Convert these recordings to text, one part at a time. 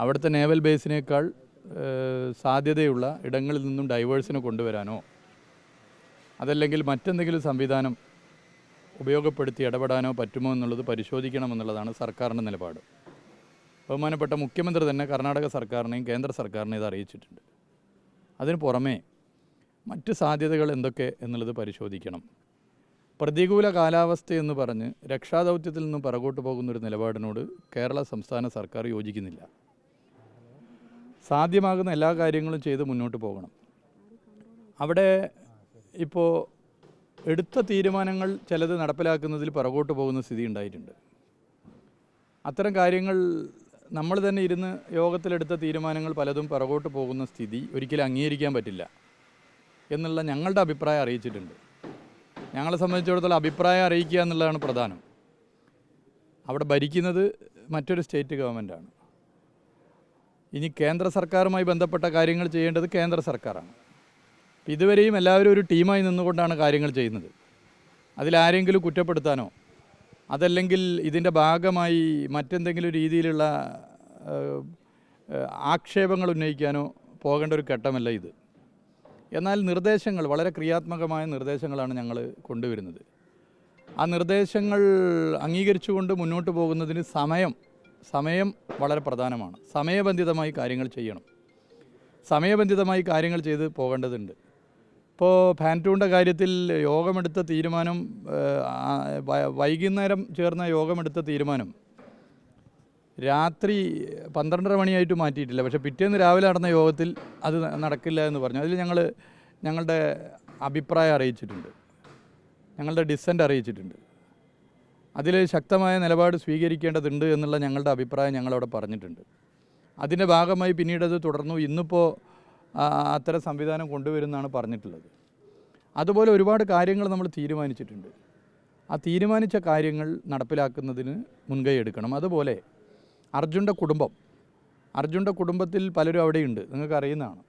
അവിടുത്തെ നേവൽ ബേസിനേക്കാൾ സാധ്യതയുള്ള ഇടങ്ങളിൽ നിന്നും ഡൈവേഴ്സിനെ കൊണ്ടുവരാനോ അതല്ലെങ്കിൽ മറ്റെന്തെങ്കിലും സംവിധാനം ഉപയോഗപ്പെടുത്തി ഇടപെടാനോ പറ്റുമോ എന്നുള്ളത് പരിശോധിക്കണമെന്നുള്ളതാണ് സർക്കാരിന്റെ നിലപാട്. ബഹുമാനപ്പെട്ട മുഖ്യമന്ത്രി തന്നെ കർണാടക സർക്കാരിനെയും കേന്ദ്ര സർക്കാരിനെയും ഇത് അറിയിച്ചിട്ടുണ്ട്. അതിന് പുറമേ മറ്റ് സാധ്യതകൾ എന്തൊക്കെ എന്നുള്ളത് പരിശോധിക്കണം. പ്രതികൂല കാലാവസ്ഥയെന്ന് പറഞ്ഞ് രക്ഷാദൗത്യത്തിൽ നിന്നും പിറകോട്ട് പോകുന്ന ഒരു നിലപാടിനോട് കേരള സംസ്ഥാന സർക്കാർ യോജിക്കുന്നില്ല. സാധ്യമാകുന്ന എല്ലാ കാര്യങ്ങളും ചെയ്ത് മുന്നോട്ട് പോകണം. അവിടെ ഇപ്പോൾ എടുത്ത തീരുമാനങ്ങൾ ചിലത് നടപ്പിലാക്കുന്നതിൽ പിറകോട്ട് പോകുന്ന സ്ഥിതി ഉണ്ടായിട്ടുണ്ട്. അത്തരം കാര്യങ്ങൾ നമ്മൾ തന്നെ ഇരുന്ന് യോഗത്തിലെടുത്ത തീരുമാനങ്ങൾ പലതും പിറകോട്ട് പോകുന്ന സ്ഥിതി ഒരിക്കലും അംഗീകരിക്കാൻ പറ്റില്ല എന്നുള്ള ഞങ്ങളുടെ അഭിപ്രായം അറിയിച്ചിട്ടുണ്ട്. ഞങ്ങളെ സംബന്ധിച്ചിടത്തോളം അഭിപ്രായം അറിയിക്കുക എന്നുള്ളതാണ് പ്രധാനം. അവിടെ ഭരിക്കുന്നത് മറ്റൊരു സ്റ്റേറ്റ് ഗവൺമെന്റാണ്. ഇനി കേന്ദ്ര സർക്കാരുമായി ബന്ധപ്പെട്ട കാര്യങ്ങൾ ചെയ്യേണ്ടത് കേന്ദ്ര സർക്കാരാണ്. ഇതുവരെയും എല്ലാവരും ഒരു ടീമായി നിന്നുകൊണ്ടാണ് കാര്യങ്ങൾ ചെയ്യുന്നത്. അതിലാരെങ്കിലും കുറ്റപ്പെടുത്താനോ അതല്ലെങ്കിൽ ഇതിന്റെ ഭാഗമായി മറ്റെന്തെങ്കിലും രീതിയിലുള്ള ആക്ഷേപങ്ങൾ ഉന്നയിക്കാനോ പോകേണ്ട ഒരു ഘട്ടമല്ല ഇത്. എന്നാൽ നിർദ്ദേശങ്ങൾ വളരെ ക്രിയാത്മകമായ നിർദ്ദേശങ്ങളാണ് ഞങ്ങൾ കൊണ്ടുവരുന്നത്. ആ നിർദ്ദേശങ്ങൾ അംഗീകരിച്ചുകൊണ്ട് മുന്നോട്ട് പോകുന്നതിന് സമയം സമയം വളരെ പ്രധാനമാണ്. സമയബന്ധിതമായി കാര്യങ്ങൾ ചെയ്യണം. സമയബന്ധിതമായി കാര്യങ്ങൾ ചെയ്ത് പോകേണ്ടതുണ്ട്. ഇപ്പോൾ ഫാന്റൂണിന്റെ കാര്യത്തിൽ യോഗമെടുത്ത തീരുമാനം വൈകുന്നേരം ചേർന്ന യോഗമെടുത്ത തീരുമാനം രാത്രി പന്ത്രണ്ടര മണിയായിട്ട് മാറ്റിയിട്ടില്ല. പക്ഷേ പിറ്റേന്ന് രാവിലെ നടന്ന യോഗത്തിൽ അത് നടക്കില്ല എന്ന് പറഞ്ഞു. അതിൽ ഞങ്ങൾ ഞങ്ങളുടെ അഭിപ്രായം അറിയിച്ചിട്ടുണ്ട്. ഞങ്ങളുടെ ഡിസെന്റ് അറിയിച്ചിട്ടുണ്ട്. അതിൽ ശക്തമായ നിലപാട് സ്വീകരിക്കേണ്ടതുണ്ട് എന്നുള്ള ഞങ്ങളുടെ അഭിപ്രായം ഞങ്ങളവിടെ പറഞ്ഞിട്ടുണ്ട്. അതിന്റെ ഭാഗമായി പിന്നീട് അത് തുടർന്നു. ഇന്നിപ്പോൾ അത്തരം സംവിധാനം കൊണ്ടുവരുന്നതാണ് പറഞ്ഞിട്ടുള്ളത്. അതുപോലെ ഒരുപാട് കാര്യങ്ങൾ നമ്മൾ തീരുമാനിച്ചിട്ടുണ്ട്. ആ തീരുമാനിച്ച കാര്യങ്ങൾ നടപ്പിലാക്കുന്നതിന് മുൻകൈ എടുക്കണം. അതുപോലെ അർജുന്റെ കുടുംബം. അർജുന്റെ കുടുംബത്തിൽ പലരും അവിടെയുണ്ട്. നിങ്ങൾക്ക് അറിയുന്നതാണ്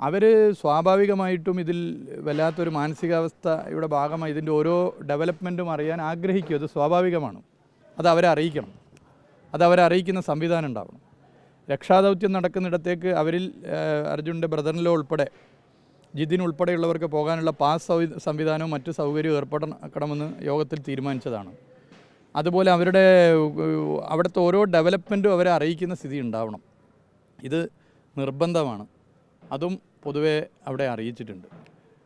അവർ സ്വാഭാവികമായിട്ടും ഇതിൽ വല്ലാത്തൊരു മാനസികാവസ്ഥയുടെ ഭാഗമായി ഇതിന്റെ ഓരോ ഡെവലപ്മെന്റും അറിയാൻ ആഗ്രഹിക്കും. അത് സ്വാഭാവികമാണ്. അത് അവരെ അറിയിക്കണം. അത് അവരെ അറിയിക്കുന്ന സംവിധാനം ഉണ്ടാവണം. രക്ഷാദൗത്യം നടക്കുന്നിടത്തേക്ക് അവരിൽ അർജുന്റെ ബ്രദറിലോ ഉൾപ്പെടെ ജിതിൻ ഉൾപ്പെടെയുള്ളവർക്ക് പോകാനുള്ള പാസ് സംവിധാനവും മറ്റു സൗകര്യവും ഏർപ്പെടണമെന്ന് യോഗത്തിൽ തീരുമാനിച്ചതാണ്. അതുപോലെ അവരുടെ അവിടുത്തെ ഓരോ ഡെവലപ്മെന്റും അവരെ അറിയിക്കുന്ന സ്ഥിതി ഉണ്ടാവണം. ഇത് നിർബന്ധമാണ്. അതും പൊതുവെ അവിടെ അറിയിച്ചിട്ടുണ്ട്.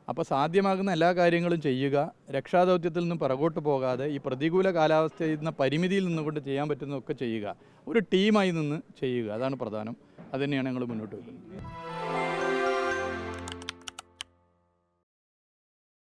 അപ്പോൾ സാധ്യമാകുന്ന എല്ലാ കാര്യങ്ങളും ചെയ്യുക രക്ഷാദൗത്യത്തിൽ നിന്നും പിറകോട്ട് പോകാതെ ഈ പ്രതികൂല കാലാവസ്ഥയിൽ നിന്ന് പരിമിതിയിൽ നിന്നുകൊണ്ട് ചെയ്യാൻ പറ്റുന്നതൊക്കെ ചെയ്യുക. ഒരു ടീമായി നിന്ന് ചെയ്യുക അതാണ് പ്രധാനം. അതുതന്നെയാണ് ഞങ്ങൾ മുന്നോട്ട് വയ്ക്കുന്നത്